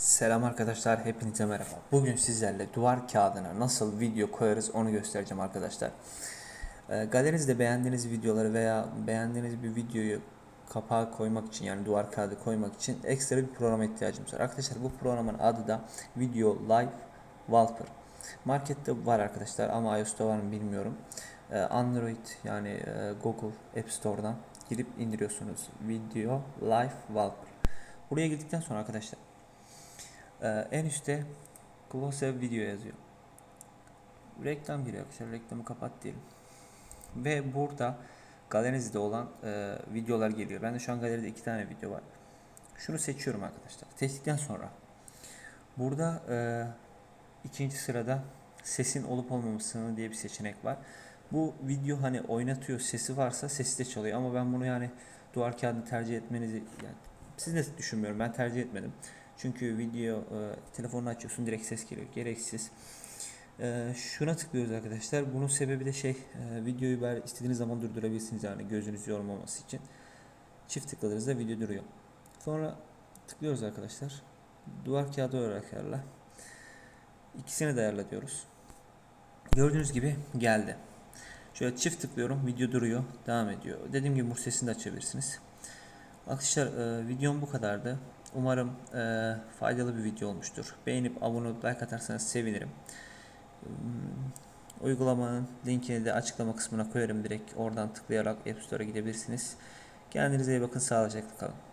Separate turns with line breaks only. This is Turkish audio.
Selam arkadaşlar, hepinize merhaba. Bugün sizlerle duvar kağıdına nasıl video koyarız onu göstereceğim arkadaşlar. Ee, galerinizde beğendiğiniz videoları veya beğendiğiniz bir videoyu kapağa koymak için yani duvar kağıdı koymak için ekstra bir programa ihtiyacımız var. Arkadaşlar bu programın adı da Video Live Wallpaper. Markette var arkadaşlar ama iOS'ta var mı bilmiyorum. Ee, Android yani e, Google App Store'dan girip indiriyorsunuz. Video Live Wallpaper. Buraya girdikten sonra arkadaşlar ee, en üstte Close Video yazıyor. Reklam giriyor arkadaşlar. Reklamı kapat diyelim. Ve burada galerinizde olan e, videolar geliyor. Ben de şu an galeride iki tane video var. Şunu seçiyorum arkadaşlar. Seçtikten sonra burada e, ikinci sırada sesin olup olmamasını diye bir seçenek var. Bu video hani oynatıyor sesi varsa sesi de çalıyor ama ben bunu yani duvar kağıdını tercih etmenizi yani siz de düşünmüyorum ben tercih etmedim. Çünkü video e, telefonunu açıyorsun direkt ses geliyor. Gereksiz. E, şuna tıklıyoruz arkadaşlar. Bunun sebebi de şey e, videoyu böyle istediğiniz zaman durdurabilirsiniz yani gözünüz yormaması için. Çift tıkladığınızda video duruyor. Sonra tıklıyoruz arkadaşlar. Duvar kağıdı olarak ayarla. İkisini de ayarla diyoruz. Gördüğünüz gibi geldi. Şöyle çift tıklıyorum. Video duruyor. Devam ediyor. Dediğim gibi bu sesini de açabilirsiniz. Arkadaşlar e, videom bu kadardı. Umarım e, faydalı bir video olmuştur. Beğenip abone olup like atarsanız sevinirim. Hmm, Uygulamanın linkini de açıklama kısmına koyarım direkt. Oradan tıklayarak App Store'a gidebilirsiniz. Kendinize iyi bakın. Sağlıcakla kalın.